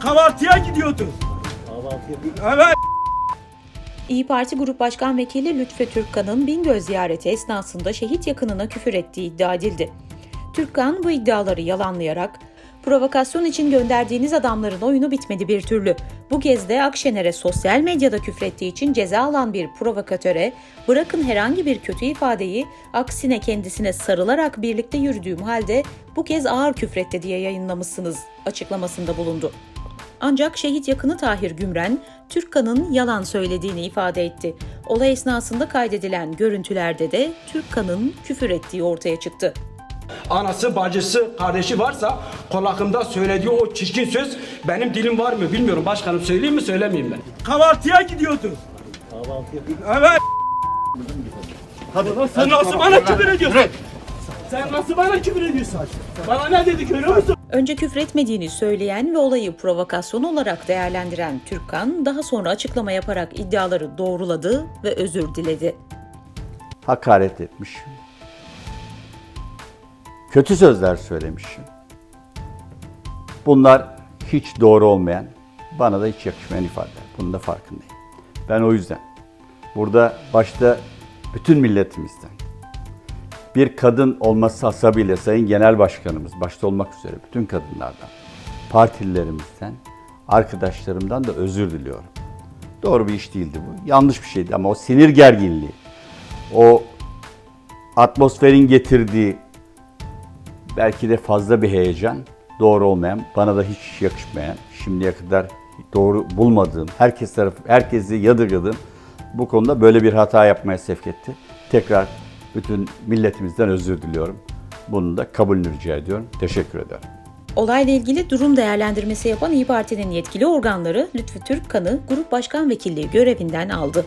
Kahvaltıya gidiyordu. Evet. İyi Parti Grup Başkan Vekili Lütfü Türkkan'ın Bingöl ziyareti esnasında şehit yakınına küfür ettiği iddia edildi. Türkkan bu iddiaları yalanlayarak, provokasyon için gönderdiğiniz adamların oyunu bitmedi bir türlü. Bu kez de Akşener'e sosyal medyada küfrettiği için ceza alan bir provokatöre, bırakın herhangi bir kötü ifadeyi, aksine kendisine sarılarak birlikte yürüdüğüm halde bu kez ağır küfretti diye yayınlamışsınız açıklamasında bulundu. Ancak şehit yakını Tahir Gümren, Türkkan'ın yalan söylediğini ifade etti. Olay esnasında kaydedilen görüntülerde de Türkkan'ın küfür ettiği ortaya çıktı. Anası, bacısı, kardeşi varsa kulakımda söylediği o çirkin söz benim dilim var mı bilmiyorum. Başkanım söyleyeyim mi söylemeyeyim mi? Kahvaltıya gidiyordu. Kahvaltıya? Evet. Hadi sen nasıl bana küfür ediyorsun? Sen nasıl bana küfür ediyorsun? Bana ne dedi görüyor musun? Önce küfretmediğini söyleyen ve olayı provokasyon olarak değerlendiren Türkkan daha sonra açıklama yaparak iddiaları doğruladı ve özür diledi. hakaret etmiş. Kötü sözler söylemiş. Bunlar hiç doğru olmayan, bana da hiç yakışmayan ifadeler. Bunun da farkındayım. Ben o yüzden burada başta bütün milletimizden bir kadın olması hasabıyla Sayın Genel Başkanımız başta olmak üzere bütün kadınlardan, partililerimizden, arkadaşlarımdan da özür diliyorum. Doğru bir iş değildi bu. Yanlış bir şeydi ama o sinir gerginliği, o atmosferin getirdiği belki de fazla bir heyecan, doğru olmayan, bana da hiç yakışmayan, şimdiye kadar doğru bulmadığım, herkes tarafı, herkesi yadırgadığım bu konuda böyle bir hata yapmaya sevk etti. Tekrar bütün milletimizden özür diliyorum. Bunun da kabulünü rica ediyorum. Teşekkür ederim. Olayla ilgili durum değerlendirmesi yapan İyi Parti'nin yetkili organları Lütfü Türkkan'ı Grup Başkan Vekilliği görevinden aldı.